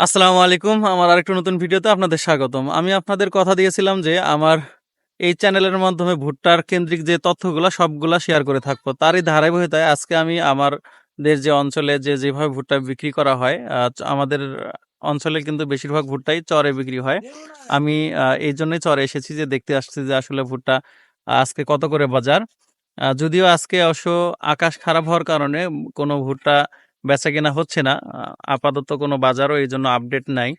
আসসালামু আলাইকুম। আমার আরেকটা নতুন ভিডিওতে আপনাদের স্বাগতম। আমি আপনাদের কথা দিয়েছিলাম যে আমার এই চ্যানেলের মাধ্যমে ভুট্টার কেন্দ্রিক যে তথ্যগুলো, সবগুলা শেয়ার করে থাকব। তারই ধারাবাহিকতায় আজকে আমি আমাদের যে অঞ্চলে যে যেভাবে ভুট্টা বিক্রি করা হয় আমাদের অঞ্চলে কিন্তু বেশিরভাগ ভুট্টাই চরে বিক্রি হয়। আমি এই জন্যই চরে এসেছি যে দেখতে আসছি যে আসলে ভুট্টা আজকে কত করে বাজার। যদিও আজকে অবশ্য আকাশ খারাপ হওয়ার কারণে কোনো ভুট্টা বেচা কেনা হচ্ছে না। আপাতত কোনো বাজারও এই জন্য আপডেট নাই।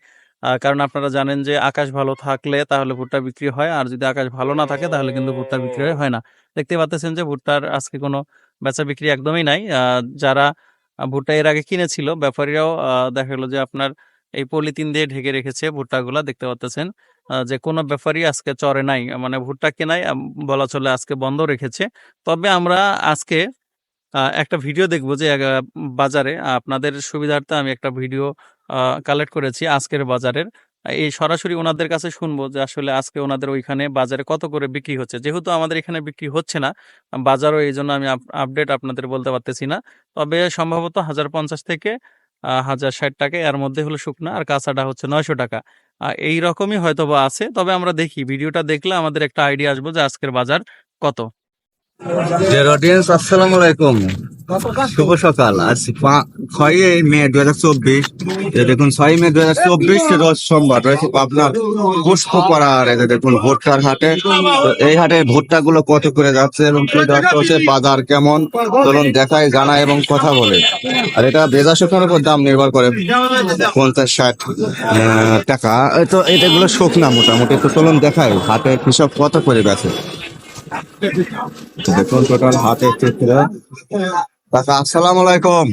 কারণ আপনারা জানেন যে আকাশ ভালো থাকলে তাহলে ভুট্টা বিক্রি হয়, আর যদি আকাশ ভালো না থাকে তাহলে কিন্তু ভুট্টা বিক্রি হয় না। দেখতে পাচ্ছেন যে ভুট্টার আজকে কোনো বেচা বিক্রি একদমই নাই। যারা ভুট্টা এর আগে কিনেছিল, ব্যাপারীরাও দেখা গেলো যে আপনার এই পলিথিন দিয়ে ঢেকে রেখেছে ভুট্টাগুলা, দেখতে পাচ্ছেন। যে কোনো ব্যাপারই আজকে চরে নাই মানে ভুট্টা কেনাই বলা চলে আজকে বন্ধ রেখেছে। তবে আমরা আজকে একটা ভিডিও দেখব যে বাজারে আপনাদের সুবিধার্থে আমি একটা ভিডিও কালেক্ট করেছি আজকের বাজারের। এই সরাসরি ওনাদের কাছে শুনব যে, আসলে আজকে ওনাদের ওইখানে বাজারে কত করে বিক্রি হচ্ছে। যেহেতু আমাদের এখানে বিক্রি হচ্ছে না, বাজারও এই জন্য আমি আপডেট আপনাদের বলতে পারতেছি না। তবে সম্ভবত হাজার পঞ্চাশ থেকে হাজার ষাট টাকা এর মধ্যে হলো শুকনা আর কাঁচাটা হচ্ছে নয়শো টাকা। এই রকমই হয়তো বা আছে, তবে আমরা দেখি। ভিডিওটা দেখলে আমাদের একটা আইডিয়া আসব যে, আজকের বাজার কত। অডিয়েন্স আসসালামু আলাইকুম শুভ সকাল আজ ছয়ই মে দু হাজার চব্বিশ দেখুন ছয় মে দু হাজার চব্বিশ সোমবার রয়েছে আপনার পুষ্প করার দেখুন ভুট্টার হাটে এই হাটে ভুট্টা গুলো কত করে যাচ্ছে এবং কি চলছে বাজার কেমন চলুন দেখায় জানায় এবং কথা বলে। আর এটা বেজা শুকনোর উপর দাম নির্ভর করে পঞ্চাশ ষাট টাকা। তো এটাগুলো শুকনা মোটামুটি। তো চলুন দেখায় হাটে কৃষক কত করে বেছে দেখুন টোটাল হাতে চিত্র কাকা, আসসালামু আলাইকুম।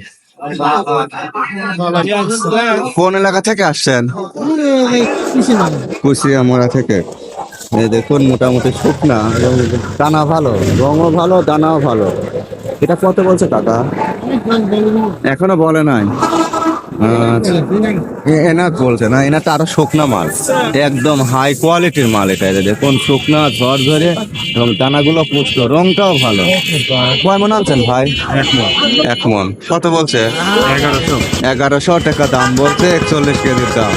কোন এলাকা থেকে আসছেন? কুশিয়ামোড়া থেকে। দেখুন, মোটামুটি শুকনা এবং দানা ভালো, রঙও ভালো, দানাও ভালো। এটা কত বলছে কাকা? এখনও বলে নাই। আচ্ছা। বলছে না এনারটা আরও শুকনা মাল। একদম হাই কোয়ালিটির মাল এটা দেখুন, শুকনা, ঝড় ঝরে এবং দানাগুলো পুষ্ট, রংটাও ভালো। কয় মন আনছেন ভাই? এক মন। কত বলছে? এগারোশো টাকা দাম বলছে, একচল্লিশ কেজির দাম।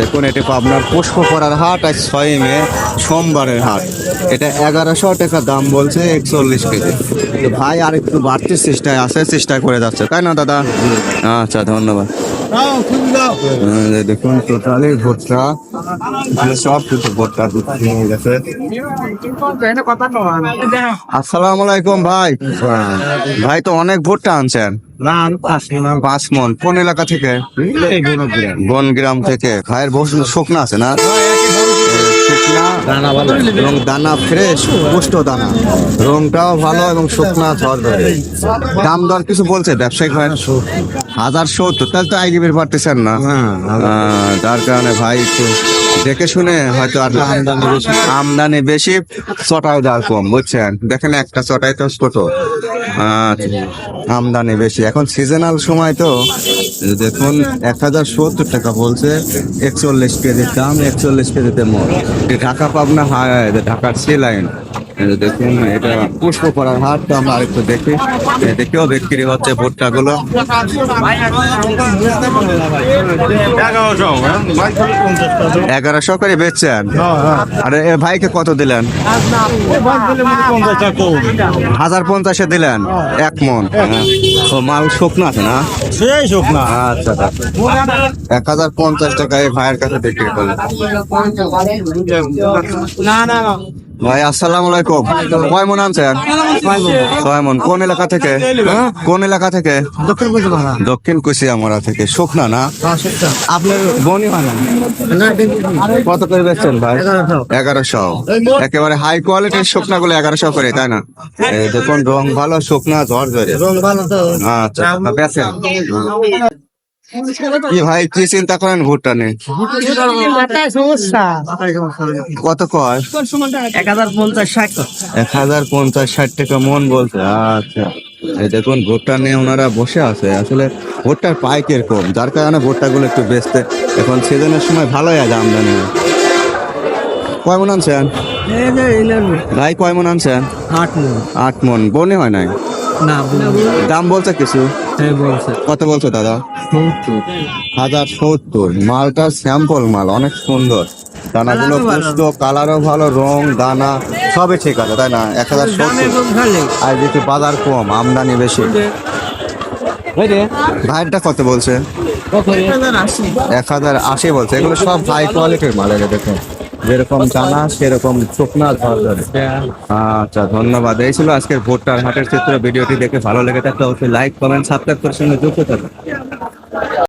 দেখুন, এটি পাবনার পুষ্প পড়ার হাট আর ছয় মে, সোমবারের হাট। এটা এগারোশো টাকা দাম বলছে একচল্লিশ কেজি। তো ভাই, আর একটু বাড়তির চেষ্টায় আছে, চেষ্টা করে যাচ্ছে। তাই না, দাদা? আচ্ছা ধন্যবাদ। দেখুন, টোটালি ভুট্টা এখানে সব কিছু ভুট্টা নিয়ে গেছে। আসসালামু আলাইকুম ভাই। ভাই, তো অনেক ভুট্টা আনছেন। পাঁচ মন কোন এলাকা থেকে? বনগ্রাম। থেকে। ভাইয়ের বহু শুকনা আছে না? এবং দানা ফ্রেশ পুষ্ট দানা। রংটাও ভালো এবং শুকনা ঝড় ধরে দাম দর কিছু বলছে ব্যবসায়িক হয় হাজার সত্তর। তাহলে তো আইগি বের পারতেছেন না আহ, যার কারণে ভাই একটু দেখে শুনে হয়তো আর আমদানি বেশি। চটাও দাম কম বুঝছেন? দেখেন একটা চটাই তো ছোট। আচ্ছা, আমদানি বেশি। এখন সিজনাল সময় তো। দেখুন এক হাজার সত্তর টাকা বলছে একচল্লিশ কেজির দাম একচল্লিশ কেজিতে মোট ঢাকা পাবনা ঢাকার সি লাইন দেখুন এটা পুষ্প পড়ার হাট তো আমরা আরেকটু দেখি। দেখেও বিক্রি হচ্ছে ভুট্টা গুলো এগারোশো করে বেচছেন? আরে ভাইকে কত দিলেন? হাজার পঞ্চাশে দিলেন এক মন। ও মাল শুকনো আছে না? সেই শোক না আচ্ছা। এক হাজার পঞ্চাশ টাকা এই ভাইয়ের কাছে বিক্রি করলেন। না না না। ভাই আসসালামু আলাইকুম। কয় মন আনছেন ছয় মন কোন এলাকা থেকে? হ্যাঁ? কোন এলাকা থেকে? দক্ষিণ ভাড়া কুশিয়ামরা থেকে। শুকনা না? আপনার বনি কত করে বেচছেন ভাই? এগারোশো। একেবারে হাই কোয়ালিটির শুকনা গুলো এগারোশো করে তাই না? দেখুন রং ভালো শুকনা ঝড় ধরে রং ভালো আচ্ছা বেচেন। কি ভাই কি চিন্তা করেন ভুট্টা নিয়ে? কত কয়? এক হাজার পঞ্চাশ ষাট এক হাজার পঞ্চাশ ষাট টাকা মন বলছে আচ্ছা। এই দেখুন ভুট্টা নিয়ে ওনারা বসে আছে। আসলে ভুট্টার পাইকের কম যার কারণে ভুট্টা গুলো একটু বেচতে এখন সিজনের সময় ভালোই আছে আমদানি। কয় মন আনছেন? ভাই কয় মন আনছেন? আট মন। আট মন। বনে হয় নাই? না দাম বলছে কিছু? কত বলছো দাদা? হাজার সত্তর। মালটা স্যাম্পল মাল অনেক সুন্দর। দানাগুলো পুষ্ট কালারও ভালো রং দানা সবই ঠিক আছে তাই না? এক হাজার সত্তর। আর যেহেতু বাজার কম আমদানি বেশি। ভাইয়েরটা কত বলছে? এক হাজার আশি। বলছে। এগুলো সব হাই কোয়ালিটির মাল এগুলো দেখুন। যেরকম জানা, সেরকম চোখনা ঝড় ধরে আচ্ছা ধন্যবাদ। এই ছিল আজকের ভোটটার হাটের চিত্র। ভিডিওটি দেখে ভালো লেগে থাকলে অবশ্যই লাইক কমেন্ট সাবস্ক্রাইব করে সঙ্গে যুক্ত থাকুন।